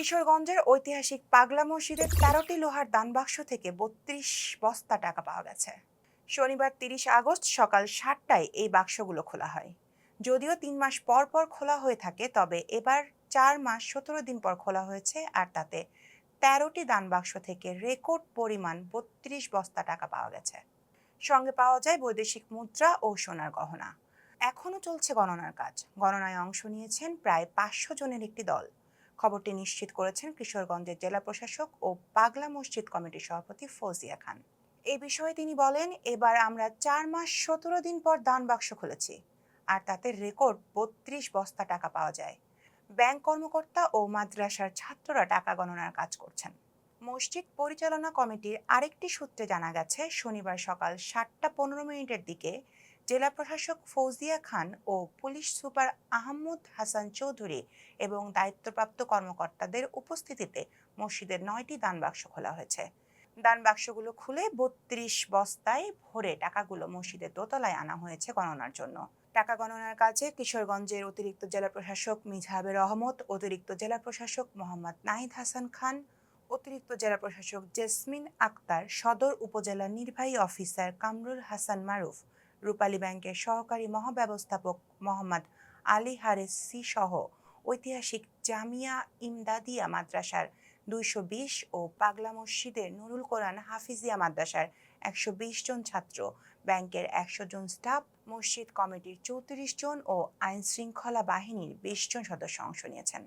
কিশোরগঞ্জের ঐতিহাসিক পাগলা মসজিদের তেরোটি লোহার দানবাক্স থেকে বত্রিশ বস্তা টাকা পাওয়া গেছে। শনিবার তিরিশ আগস্ট সকাল সাতটায় এই বাক্সগুলো খোলা হয়। যদিও তিন মাস পর পর খোলা হয়ে থাকে, তবে এবার চার মাস সতেরো দিন পর খোলা হয়েছে আর তাতে তেরোটি দানবাক্স থেকে রেকর্ড পরিমাণ বত্রিশ বস্তা টাকা পাওয়া গেছে। সঙ্গে পাওয়া যায় বৈদেশিক মুদ্রা ও সোনার গহনা। এখনও চলছে গণনার কাজ। গণনায় অংশ নিয়েছেন প্রায় পাঁচশো জনের একটি দল। খবরটি নিশ্চিত করেছেন কিশোরগঞ্জের জেলা প্রশাসক ও পাগলা মসজিদ কমিটির সভাপতি ফৌজিয়া খান। এ বিষয়ে তিনি বলেন, এবার আমরা চার মাস সতেরো দিন পর দান বাক্স খুলেছি আর তাতে রেকর্ড বত্রিশ বস্তা টাকা পাওয়া যায়। ব্যাংক কর্মকর্তা ও মাদ্রাসার ছাত্ররা টাকা গণনার কাজ করছেন। মসজিদ পরিচালনা কমিটির আরেকটি সূত্রে জানা গেছে, শনিবার সকাল সাতটা পনেরো মিনিটের দিকে জেলা প্রশাসক ফৌজিয়া খান ও পুলিশ সুপার আহমদ হাসান চৌধুরী এবং দায়িত্বপ্রাপ্ত কর্মকর্তাদের উপস্থিতিতে মসজিদের নয়টি দান বাক্স খোলা হয়েছে। দান বাক্সগুলো খুলে বত্রিশ বস্তায় ভরে টাকাগুলো মসজিদের দোতলায় আনা হয়েছে গণনার জন্য। টাকা গণনার কাজে কিশোরগঞ্জের অতিরিক্ত জেলা প্রশাসক মিজহাবের রহমত, অতিরিক্ত জেলা প্রশাসক মোহাম্মদ নাহিদ হাসান খান, অতিরিক্ত জেলা প্রশাসক জেসমিন আক্তার, সদর উপজেলা নির্বাহী অফিসার কামরুল হাসান মারুফ রূপালী ব্যাংকের সহকারী মহাব্যবস্থাপক মোহাম্মদ আলী হারেস সি সহ ঐতিহাসিক জামিয়া ইমদাদিয়া মাদ্রাসার দুইশো বিশ ও পাগলা মসজিদের নুরুল কোরআন হাফিজিয়া মাদ্রাসার একশো বিশ জন ছাত্র, ব্যাংকের একশো জন স্টাফ, মসজিদ কমিটির চৌত্রিশ জন ও আইন শৃঙ্খলা বাহিনীর বিশ জন সদস্য অংশ নিয়েছেন।